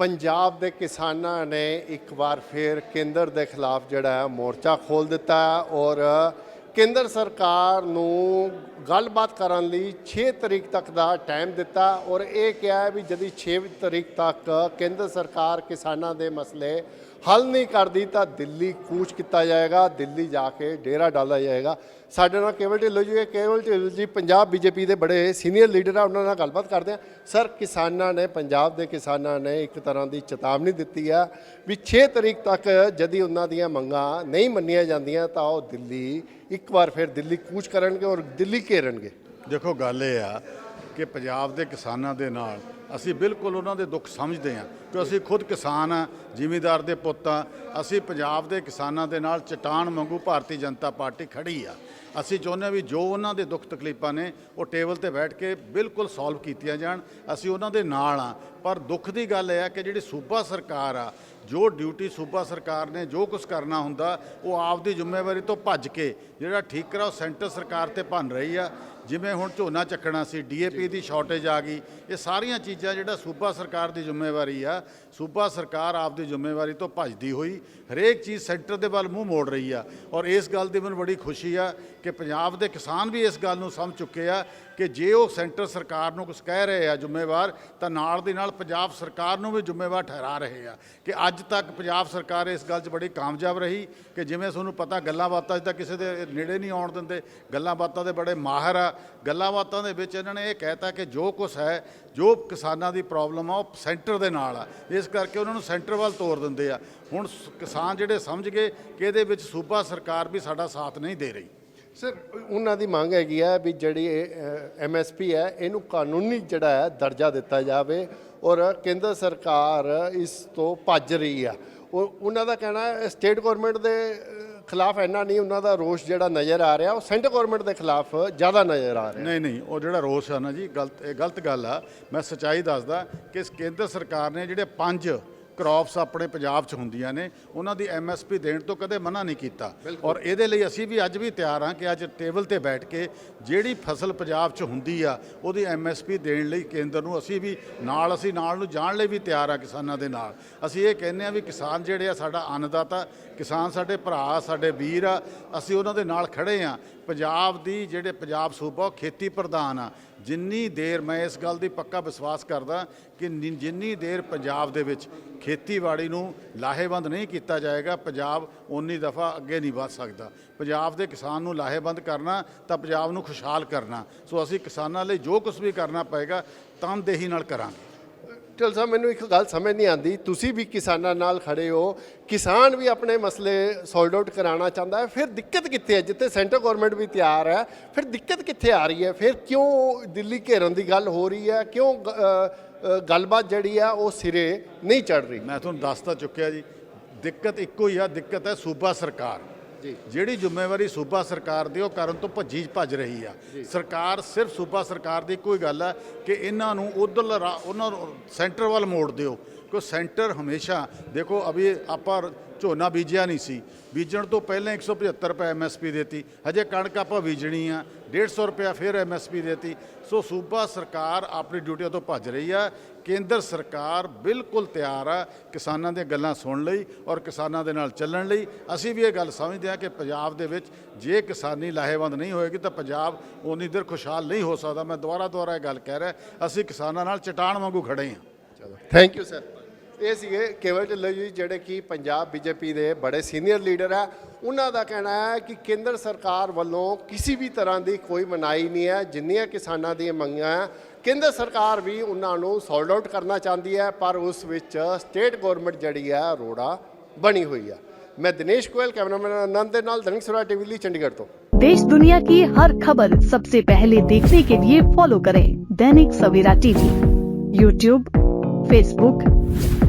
ਪੰਜਾਬ ਦੇ ਕਿਸਾਨਾਂ ਨੇ ਇੱਕ ਵਾਰ ਫਿਰ ਕੇਂਦਰ ਦੇ ਖਿਲਾਫ ਜਿਹੜਾ ਹੈ ਮੋਰਚਾ ਖੋਲ ਦਿੱਤਾ ਔਰ ਕੇਂਦਰ ਸਰਕਾਰ ਨੂੰ ਗੱਲਬਾਤ ਕਰਨ ਲਈ 6 ਤਰੀਕ ਤੱਕ ਦਾ ਟਾਈਮ ਦਿੱਤਾ ਔਰ ਇਹ ਕਿਹਾ ਵੀ ਜਦੀ 6 ਤਰੀਕ ਤੱਕ ਕੇਂਦਰ ਸਰਕਾਰ ਕਿਸਾਨਾਂ ਦੇ ਮਸਲੇ ਹੱਲ ਨਹੀਂ ਕਰਦੀ ਤਾਂ ਦਿੱਲੀ ਕੂਚ ਕੀਤਾ ਜਾਏਗਾ, ਦਿੱਲੀ ਜਾ ਕੇ ਡੇਰਾ ਡਾਲਾ ਜਾਏਗਾ। ਸਾਡੇ ਨਾਲ ਕੇਵਲ ਢਿੱਲੋਂ ਜੀ ਕੇਵਲ ਢਿੱਲੋਂ ਜੀ ਪੰਜਾਬ ਬੀਜੇਪੀ ਦੇ ਬੜੇ ਸੀਨੀਅਰ ਲੀਡਰ ਆ, ਉਹਨਾਂ ਨਾਲ ਗੱਲਬਾਤ ਕਰਦੇ ਆ। ਸਰ ਕਿਸਾਨਾਂ ਨੇ, ਪੰਜਾਬ ਦੇ ਕਿਸਾਨਾਂ ਨੇ ਇੱਕ ਤਰ੍ਹਾਂ ਦੀ ਚੇਤਾਵਨੀ ਦਿੱਤੀ ਆ ਵੀ 6 ਤਰੀਕ ਤੱਕ ਜਦੀ ਉਹਨਾਂ ਦੀਆਂ ਮੰਗਾਂ ਨਹੀਂ ਮੰਨੀਆਂ ਜਾਂਦੀਆਂ ਤਾਂ ਉਹ ਦਿੱਲੀ ਇੱਕ ਵਾਰ ਫਿਰ ਦਿੱਲੀ ਕੂਚ ਕਰਨਗੇ ਔਰ ਦਿੱਲੀ ਘੇਰਨਗੇ। ਦੇਖੋ, ਗੱਲ ਇਹ ਆ ਕਿ ਪੰਜਾਬ ਦੇ ਕਿਸਾਨਾਂ ਦੇ ਨਾਲ ਅਸੀਂ ਬਿਲਕੁਲ ਉਹਨਾਂ ਦੇ ਦੁੱਖ ਸਮਝਦੇ ਹਾਂ ਕਿ ਅਸੀਂ ਖੁਦ ਕਿਸਾਨ ਆ ਜ਼ਿਮੀਂਦਾਰ ਦੇ ਪੁੱਤ ਆ ਅਸੀਂ ਪੰਜਾਬ ਦੇ ਕਿਸਾਨਾਂ ਦੇ ਨਾਲ ਚਟਾਨ ਵਾਂਗੂ ਭਾਰਤੀ ਜਨਤਾ ਪਾਰਟੀ ਖੜੀ ਆ। ਅਸੀਂ ਚਾਹੁੰਦੇ ਹਾਂ ਵੀ ਜੋ ਉਹਨਾਂ ਦੇ ਦੁੱਖ ਤਕਲੀਫਾਂ ਨੇ ਉਹ ਟੇਬਲ ਤੇ ਬੈਠ ਕੇ ਬਿਲਕੁਲ ਸੋਲਵ ਕੀਤੀਆਂ ਜਾਣ। ਅਸੀਂ ਉਹਨਾਂ ਦੇ ਨਾਲ ਆ ਪਰ ਦੁੱਖ ਦੀ ਗੱਲ ਇਹ ਆ ਕਿ ਜਿਹੜੀ ਸੂਬਾ ਸਰਕਾਰ ਆ ਜੋ ਡਿਊਟੀ ਸੂਬਾ ਸਰਕਾਰ ਨੇ ਜੋ ਕੁਝ ਕਰਨਾ ਹੁੰਦਾ ਉਹ ਆਪਦੀ ਜ਼ਿੰਮੇਵਾਰੀ ਤੋਂ ਭੱਜ ਕੇ ਜਿਹੜਾ ਠੀਕਰਾ ਉਹ ਸੈਂਟਰ ਸਰਕਾਰ ਤੇ ਭੰਨ ਰਹੀ ਆ। ਜਿਵੇਂ ਹੁਣ ਝੋਨਾ ਚੱਕਣਾ ਸੀ ਡੀਏਪੀ ਦੀ ਸ਼ਾਰਟੇਜ ਆ ਗਈ ਇਹ ਸਾਰੀਆਂ ਚੀਜ਼ਾਂ ਜਿਹੜਾ ਸੂਬਾ ਸਰਕਾਰ ਦੀ ਜ਼ਿੰਮੇਵਾਰੀ ਆ ਸੂਬਾ ਸਰਕਾਰ ਆਪਦੀ ਜ਼ਿੰਮੇਵਾਰੀ ਤੋਂ ਭੱਜਦੀ ਹੋਈ ਹਰੇਕ ਚੀਜ਼ ਸੈਂਟਰ ਦੇ ਵੱਲ ਮੂੰਹ ਮੋੜ ਰਹੀ ਆ। ਔਰ ਇਸ ਗੱਲ ਦੀ ਮੈਨੂੰ ਬੜੀ ਖੁਸ਼ੀ ਆ ਕਿ ਪੰਜਾਬ ਦੇ ਕਿਸਾਨ ਵੀ ਇਸ ਗੱਲ ਨੂੰ ਸਮਝ ਚੁੱਕੇ ਆ ਕਿ ਜੇ ਉਹ ਸੈਂਟਰ ਸਰਕਾਰ ਨੂੰ ਕੁਝ ਕਹਿ ਰਹੇ ਆ ਜ਼ਿੰਮੇਵਾਰ, ਤਾਂ ਨਾਲ ਦੀ ਨਾਲ ਪੰਜਾਬ ਸਰਕਾਰ ਨੂੰ ਵੀ ਜ਼ਿੰਮੇਵਾਰ ਠਹਿਰਾ ਰਹੇ ਆ ਕਿ ਅੱਜ ਤੱਕ ਪੰਜਾਬ ਸਰਕਾਰ ਇਸ ਗੱਲ 'ਚ ਬੜੀ ਕਾਮਯਾਬ ਰਹੀ ਕਿ ਜਿਵੇਂ ਤੁਹਾਨੂੰ ਪਤਾ ਗੱਲਾਂ ਬਾਤਾਂ 'ਚ ਤਾਂ ਕਿਸੇ ਦੇ ਨੇੜੇ ਨਹੀਂ ਆਉਣ ਦਿੰਦੇ, ਗੱਲਾਂ ਬਾਤਾਂ ਦੇ ਬੜੇ ਮਾਹਰ ਆ। ਗੱਲਾਂ ਬਾਤਾਂ ਦੇ ਵਿੱਚ ਇਹਨਾਂ ਨੇ ਇਹ ਕਹਿਤਾ ਕਿ ਜੋ ਕੁਝ ਹੈ, ਜੋ ਕਿਸਾਨਾਂ ਦੀ ਪ੍ਰੋਬਲਮ ਆ, ਉਹ ਸੈਂਟਰ ਦੇ ਨਾਲ ਆ। ਇਸ ਕਰਕੇ ਉਹਨਾਂ ਨੂੰ ਸੈਂਟਰ ਵੱਲ ਤੋਰ ਦਿੰਦੇ ਆ। ਹੁਣ ਕਿਸਾਨ ਜਿਹੜੇ ਸਮਝ ਗਏ ਕਿ ਇਹਦੇ ਵਿੱਚ ਸੂਬਾ ਸਰਕਾਰ ਵੀ ਸਾਡਾ ਸਾਥ ਨਹੀਂ ਦੇ ਰਹੀ। ਸਰ, ਉਹਨਾਂ ਦੀ ਮੰਗ ਹੈਗੀ ਹੈ ਵੀ ਜਿਹੜੀ ਐਮਐਸਪੀ ਹੈ, ਇਹਨੂੰ ਕਾਨੂੰਨੀ ਜਿਹੜਾ ਹੈ, ਦਰਜਾ ਦਿੱਤਾ ਜਾਵੇ ਔਰ ਕੇਂਦਰ ਸਰਕਾਰ ਇਸ ਤੋਂ ਭੱਜ ਰਹੀ ਆ। ਉਹ, ਉਹਨਾਂ ਦਾ ਕਹਿਣਾ ਹੈ, ਸਟੇਟ ਗਵਰਨਮੈਂਟ ਦੇ ਖਿਲਾਫ ਇੰਨਾ ਨਹੀਂ, ਉਹਨਾਂ ਦਾ ਰੋਸ਼ ਜਿਹੜਾ ਨਜ਼ਰ ਆ ਰਿਹਾ, ਉਹ ਸੈਂਟਰ ਗਵਰਨਮੈਂਟ ਦੇ ਖਿਲਾਫ ਜ਼ਿਆਦਾ ਨਜ਼ਰ ਆ ਰਿਹਾ। ਨਹੀਂ ਨਹੀਂ, ਉਹ ਜਿਹੜਾ ਰੋਸ ਆ ਨਾ ਜੀ, ਗਲਤ, ਇਹ ਗਲਤ ਗੱਲ ਆ। ਮੈਂ ਸੱਚਾਈ ਦੱਸਦਾ ਕਿ ਕੇਂਦਰ ਸਰਕਾਰ ਨੇ ਜਿਹੜੇ ਪੰਜ ਕ੍ਰੌਪਸ ਆਪਣੇ ਪੰਜਾਬ 'ਚ ਹੁੰਦੀਆਂ ਨੇ ਉਹਨਾਂ ਦੀ ਐਮਐਸਪੀ ਦੇਣ ਤੋਂ ਕਦੇ ਮਨਾ ਨਹੀਂ ਕੀਤਾ। ਔਰ ਇਹਦੇ ਲਈ ਅਸੀਂ ਵੀ ਅੱਜ ਵੀ ਤਿਆਰ ਹਾਂ ਕਿ ਅੱਜ ਟੇਬਲ ਤੇ ਬੈਠ ਕੇ ਜਿਹੜੀ ਫਸਲ ਪੰਜਾਬ 'ਚ ਹੁੰਦੀ ਆ ਉਹਦੀ ਐਮਐਸਪੀ ਦੇਣ ਲਈ ਕੇਂਦਰ ਨੂੰ ਅਸੀਂ ਵੀ ਨਾਲ ਅਸੀਂ ਨਾਲ ਨੂੰ ਜਾਣ ਲਈ ਵੀ ਤਿਆਰ ਆ ਕਿਸਾਨਾਂ ਦੇ ਨਾਲ। ਅਸੀਂ ਇਹ ਕਹਿੰਦੇ ਆ ਵੀ ਕਿਸਾਨ ਜਿਹੜੇ ਆ ਸਾਡਾ ਅੰਨਦਾਤਾ ਕਿਸਾਨ ਸਾਡੇ ਭਰਾ ਸਾਡੇ ਵੀਰ ਆ ਅਸੀਂ ਉਹਨਾਂ ਦੇ ਨਾਲ ਖੜੇ ਆ ਪੰਜਾਬ ਦੀ ਜਿਹੜੇ ਪੰਜਾਬ ਸੂਬਾ, ਉਹ ਖੇਤੀ ਪ੍ਰਧਾਨ ਆ। ਜਿੰਨੀ ਦੇਰ ਮੈਂ ਇਸ ਗੱਲ ਦੀ ਪੱਕਾ ਵਿਸ਼ਵਾਸ ਕਰਦਾ ਕਿ ਨਿ- ਜਿੰਨੀ ਦੇਰ ਪੰਜਾਬ ਦੇ ਵਿੱਚ ਖੇਤੀਬਾੜੀ ਨੂੰ ਲਾਹੇਵੰਦ ਨਹੀਂ ਕੀਤਾ ਜਾਏਗਾ, ਪੰਜਾਬ ਉਨੀ ਦਫਾ ਅੱਗੇ ਨਹੀਂ ਵਧ ਸਕਦਾ। ਪੰਜਾਬ ਦੇ ਕਿਸਾਨ ਨੂੰ ਲਾਹੇਵੰਦ ਕਰਨਾ, ਤਾਂ ਪੰਜਾਬ ਨੂੰ ਖੁਸ਼ਹਾਲ ਕਰਨਾ। ਸੋ ਅਸੀਂ ਕਿਸਾਨਾਂ ਲਈ ਜੋ ਕੁਝ ਵੀ ਕਰਨਾ ਪਏਗਾ, ਤਨਦੇਹੀ ਨਾਲ ਕਰਾਂਗੇ। ਟਲ ਸਾਹਿਬ, ਮੈਨੂੰ ਇੱਕ ਗੱਲ ਸਮਝ ਨਹੀਂ ਆਉਂਦੀ। ਤੁਸੀਂ ਵੀ ਕਿਸਾਨਾਂ ਨਾਲ ਖੜੇ ਹੋ। ਕਿਸਾਨ ਵੀ ਆਪਣੇ ਮਸਲੇ ਸੋਲਡ ਆਊਟ ਕਰਾਉਣਾ ਚਾਹੁੰਦਾ ਹੈ। ਫਿਰ ਦਿੱਕਤ ਕਿੱਥੇ ਹੈ? ਜਿੱਥੇ ਸੈਂਟਰ ਗਵਰਨਮੈਂਟ ਵੀ ਤਿਆਰ ਹੈ, ਫਿਰ ਦਿੱਕਤ ਕਿੱਥੇ ਆ ਰਹੀ ਹੈ? ਫਿਰ ਕਿਉਂ ਦਿੱਲੀ ਘੇਰਨ ਦੀ ਗੱਲ ਹੋ ਰਹੀ ਹੈ? ਕਿਉਂ ਗ- ਗੱਲਬਾਤ ਜਿਹੜੀ ਆ, ਉਹ ਸਿਰੇ ਨਹੀਂ ਚੜ ਰਹੀ? ਮੈਂ ਤੁਹਾਨੂੰ ਦੱਸ ਤਾਂ ਚੁੱਕਿਆ ਜੀ। ਦਿੱਕਤ ਇੱਕੋ ਹੀ ਆ, ਦਿੱਕਤ ਹੈ ਸੂਬਾ ਸਰਕਾਰ। ਜਿਹੜੀ ਜ਼ਿੰਮੇਵਾਰੀ ਸੂਬਾ ਸਰਕਾਰ ਦੀ ਉਹ ਕਰਨ ਤੋਂ ਭੱਜੀ ਭੱਜ ਰਹੀ ਆ। ਸਰਕਾਰ ਸਿਰਫ ਸੂਬਾ ਸਰਕਾਰ ਦੀ ਕੋਈ ਗੱਲ ਹੈ ਕਿ ਇਹਨਾਂ ਨੂੰ ਉਧਰ ਉਹਨਾਂ ਸੈਂਟਰ ਵੱਲ ਮੋੜ ਦਿਓ। ਕਿ ਸੈਂਟਰ ਹਮੇਸ਼ਾ, ਦੇਖੋ ਅਭੀ ਆਪਾਂ ਝੋਨਾ ਬੀਜਿਆ ਨਹੀਂ ਸੀ। ਬੀਜਣ ਤੋਂ ਪਹਿਲਾਂ 175 ਰੁਪਏ ਐਮਐਸਪੀ ਦੇਤੀ। ਹਜੇ ਕਣਕ ਆਪਾਂ ਬੀਜਣੀ ਆ 150 ਰੁਪਏ ਫਿਰ ਐਮਐਸਪੀ ਦੇਤੀ। ਸੋ ਸੂਬਾ ਸਰਕਾਰ ਆਪਣੀ ਡਿਊਟੀਆਂ ਤੋਂ ਭੱਜ ਰਹੀ ਆ। ਕੇਂਦਰ ਸਰਕਾਰ ਬਿਲਕੁਲ ਤਿਆਰ ਆ ਕਿਸਾਨਾਂ ਦੀਆਂ ਗੱਲਾਂ ਸੁਣਨ ਲਈ ਔਰ ਕਿਸਾਨਾਂ ਦੇ ਨਾਲ ਚੱਲਣ ਲਈ। ਅਸੀਂ ਵੀ ਇਹ ਗੱਲ ਸਮਝਦੇ ਹਾਂ ਕਿ ਪੰਜਾਬ ਦੇ ਵਿੱਚ ਜੇ ਕਿਸਾਨੀ ਲਾਹੇਵੰਦ ਨਹੀਂ ਹੋਏਗੀ ਤਾਂ ਪੰਜਾਬ ਉਨੀ ਦੇਰ ਖੁਸ਼ਹਾਲ ਨਹੀਂ ਹੋ ਸਕਦਾ। ਮੈਂ ਦੁਬਾਰਾ ਦੁਬਾਰਾ ਇਹ ਗੱਲ ਕਹਿ ਰਿਹਾ, ਅਸੀਂ ਕਿਸਾਨਾਂ ਨਾਲ ਚਟਾਨ ਵਾਂਗੂ ਖੜੇ ਹਾਂ। ਚਲੋ ਥੈਂਕ ਯੂ ਸਰ ਇਹ ਸੀਗੇ ਕੇਵਲ ਢਿੱਲੋਂ ਜੀ ਜਿਹੜੇ ਕਿ ਪੰਜਾਬ ਬੀਜੇਪੀ ਦੇ ਬੜੇ ਸੀਨੀਅਰ ਲੀਡਰ ਹੈ ਉਹਨਾਂ ਦਾ ਕਹਿਣਾ ਹੈ ਕਿ ਕੇਂਦਰ ਸਰਕਾਰ ਵੱਲੋਂ ਕਿਸੇ ਵੀ ਤਰ੍ਹਾਂ ਦੀ ਕੋਈ ਮਨਾਈ ਨਹੀਂ ਹੈ ਜਿੰਨੀਆਂ ਕਿਸਾਨਾਂ ਦੀਆਂ ਮੰਗਾਂ ਹੈ ਕੇਂਦਰ ਸਰਕਾਰ ਵੀ ਉਹਨਾਂ ਨੂੰ ਸੋਲਡ ਆਊਟ ਕਰਨਾ ਚਾਹੁੰਦੀ ਹੈ ਪਰ ਉਸ ਵਿੱਚ ਸਟੇਟ ਗਵਰਨਮੈਂਟ ਜਿਹੜੀ ਹੈ ਰੋੜਾ ਬਣੀ ਹੋਈ ਹੈ ਮੈਂ ਦਿਨੇਸ਼ ਗੋਇਲ ਕੈਮਰਾਮੈਨ ਆਨੰਦ ਦੇ ਨਾਲ ਦਨਿਕ ਸੁਰਾ ਟੀਵੀ ਲਈ ਚੰਡੀਗੜ੍ਹ ਤੋਂ देश दुनिया की हर खबर सबसे पहले देखने के लिए फॉलो करें Dainik Savera TV YouTube Facebook